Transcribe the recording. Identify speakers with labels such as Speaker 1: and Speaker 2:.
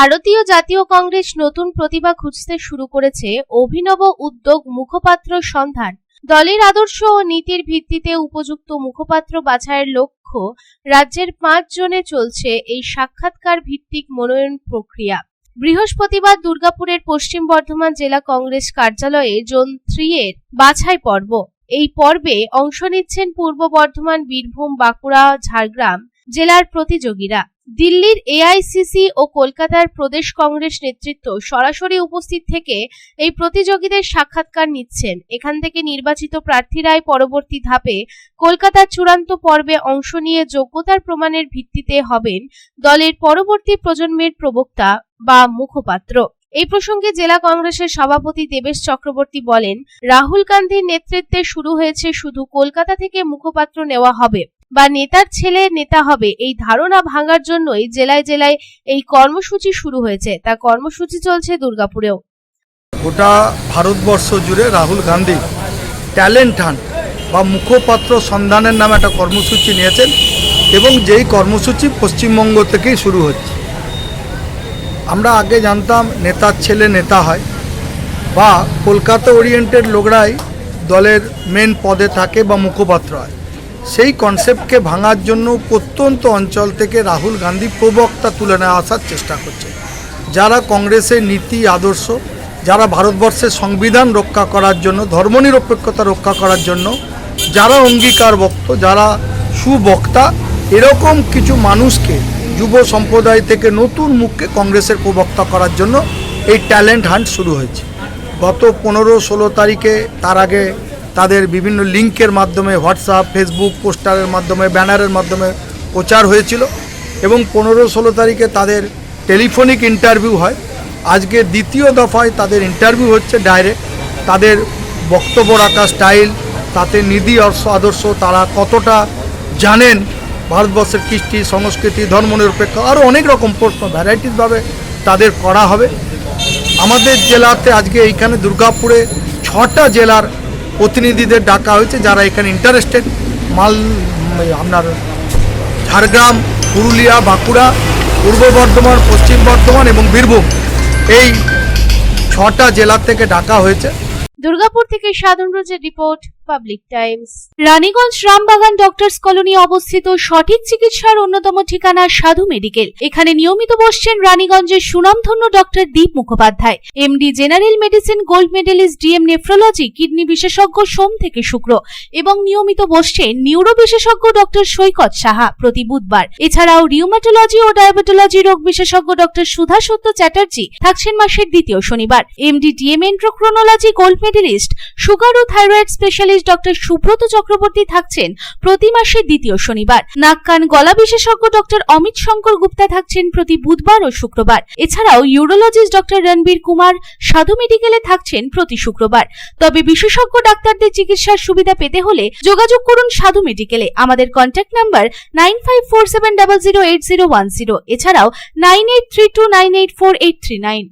Speaker 1: ভারতীয় জাতীয় কংগ্রেস নতুন প্রতিভা খুঁজতে শুরু করেছে অভিনব উদ্যোগ মুখপাত্র সন্ধান। দলের আদর্শ ও নীতির ভিত্তিতে উপযুক্ত মুখপাত্র বাছাইয়ের লক্ষ্য রাজ্যের পাঁচ জনে চলছে এই সাক্ষাৎকার ভিত্তিক মনোনয়ন প্রক্রিয়া। বৃহস্পতিবার দুর্গাপুরের পশ্চিম বর্ধমান জেলা কংগ্রেস কার্যালয়ে জোন থ্রি এর বাছাই পর্ব। এই পর্বে অংশ নিচ্ছেন পূর্ব বর্ধমান বীরভূম, বাঁকুড়া, ঝাড়গ্রাম জেলার প্রতিযোগীরা। দিল্লির এআইসিসি ও কলকাতার প্রদেশ কংগ্রেস নেতৃত্ব সরাসরি উপস্থিত থেকে এই প্রতিযোগীদের সাক্ষাৎকার নিচ্ছেন। এখান থেকে নির্বাচিত প্রার্থীরাই পরবর্তী ধাপে কলকাতার চূড়ান্ত পর্বে অংশ নিয়ে যোগ্যতার প্রমাণের ভিত্তিতে হবেন দলের পরবর্তী প্রজন্মের প্রবক্তা বা মুখপাত্র। এই প্রসঙ্গে জেলা কংগ্রেসের সভাপতি দেবেশ চক্রবর্তী বলেন, রাহুল গান্ধীর নেতৃত্বে শুরু হয়েছে শুধু কলকাতা থেকে মুখপাত্র নেওয়া হবে। বা নেতার ছেলে নেতা হবে, এই ধারণা ভাঙার জন্যই জেলায় জেলায় এই কর্মসূচি শুরু হয়েছে। তা কর্মসূচি চলছে দুর্গাপুরেও।
Speaker 2: গোটা ভারতবর্ষ জুড়ে রাহুল গান্ধী ট্যালেন্ট হান্ট বা মুখপাত্র সন্ধানের নামে একটা কর্মসূচি নিয়েছেন এবং যেই কর্মসূচি পশ্চিমবঙ্গ থেকেই শুরু হচ্ছে। আমরা আগে জানতাম নেতার ছেলে নেতা হয় বা কলকাতা ওরিয়েন্টেড লোকরাই দলের মেন পদে থাকে বা মুখপাত্র হয়। সেই কনসেপ্টকে ভাঙার জন্য প্রত্যন্ত অঞ্চল থেকে রাহুল গান্ধী প্রবক্তা তুলে নেওয়া আসার চেষ্টা করছে। যারা কংগ্রেসের নীতি, আদর্শ, যারা ভারতবর্ষের সংবিধান রক্ষা করার জন্য, ধর্মনিরপেক্ষতা রক্ষা করার জন্য, যারা অঙ্গীকার বক্ত যারা সুবক্তা, এরকম কিছু মানুষকে, যুব সম্প্রদায় থেকে নতুন মুখকে কংগ্রেসের প্রবক্তা করার জন্য এই ট্যালেন্ট হান্ট শুরু হয়েছে। গত পনেরো ষোলো তারিখে তার আগে তাদের বিভিন্ন লিঙ্কের মাধ্যমে হোয়াটসঅ্যাপ, ফেসবুক, পোস্টারের মাধ্যমে, ব্যানারের মাধ্যমে প্রচার হয়েছিল এবং পনেরো ষোলো তারিখে তাদের টেলিফোনিক ইন্টারভিউ হয়। আজকে দ্বিতীয় দফায় তাদের ইন্টারভিউ হচ্ছে ডাইরেক্ট। তাদের বক্তব্য রাখা, স্টাইল, তাতে নিধি আদর্শ, তারা কতটা জানেন ভারতবর্ষের কৃষ্টি, সংস্কৃতি, ধর্মনিরপেক্ষ, আরও অনেক রকম প্রশ্ন, ভ্যারাইটিসভাবে তাদের করা হবে। আমাদের জেলাতে আজকে এইখানে দুর্গাপুরে ছটা জেলার প্রতিনিধিদের ডাকা হয়েছে যারা এখানে ইন্টারেস্টেড মাল, আপনার ঝাড়গ্রাম, পুরুলিয়া, বাঁকুড়া, পূর্ব বর্ধমান, পশ্চিম বর্ধমান এবং বীরভূম এই ছটা জেলা থেকে ডাকা হয়েছে।
Speaker 1: দুর্গাপুর থেকে সাধন রোজের report. Public times Raniganj Rambagan doctors colony অবস্থিত সঠিক চিকিৎসার অন্যতম ঠিকানা সাধু মেডিকেল। এখানে নিয়মিত বসছেন রানীগঞ্জের সুনামধন্য doctor Deep Mukhopadhyay. MD general medicine, gold medallist, DM nephrology, kidney বিশেষজ্ঞ সোম থেকে শুক্র এবং নিয়মিত বসছেন নিউরো বিশেষজ্ঞ ডক্টর সৈকত সাহা প্রতি বুধবার। এছাড়াও রিউমাটোলজি ও ডায়াবেটোলজি রোগ বিশেষজ্ঞ ডক্টর সুধা সত্য চ্যাটার্জি থাকছেন মাসের দ্বিতীয় শনিবার। MD DM endocrinology gold medallist, sugar ও thyroid specialist doctor Subrata Chakraborty থাকছেন প্রতি মাসের দ্বিতীয় শনিবার। নাক, কান, গলা বিশেষজ্ঞ ডক্টর অমিত শঙ্কর গুপ্তা থাকছেন প্রতি বুধবার ও শুক্রবার। এছাড়াও ইউরোলজিস্ট ডক্টর রণবীর কুমার সাধু মেডিকেলে থাকছেন প্রতি শুক্রবার। তবে বিশেষজ্ঞ ডাক্তারদের চিকিৎসার সুবিধা পেতে হলে যোগাযোগ করুন সাধু মেডিকেলে। আমাদের contact number nine five four seven double zero eight zero one zero এছাড়াও nine eight three two nine eight four eight three nine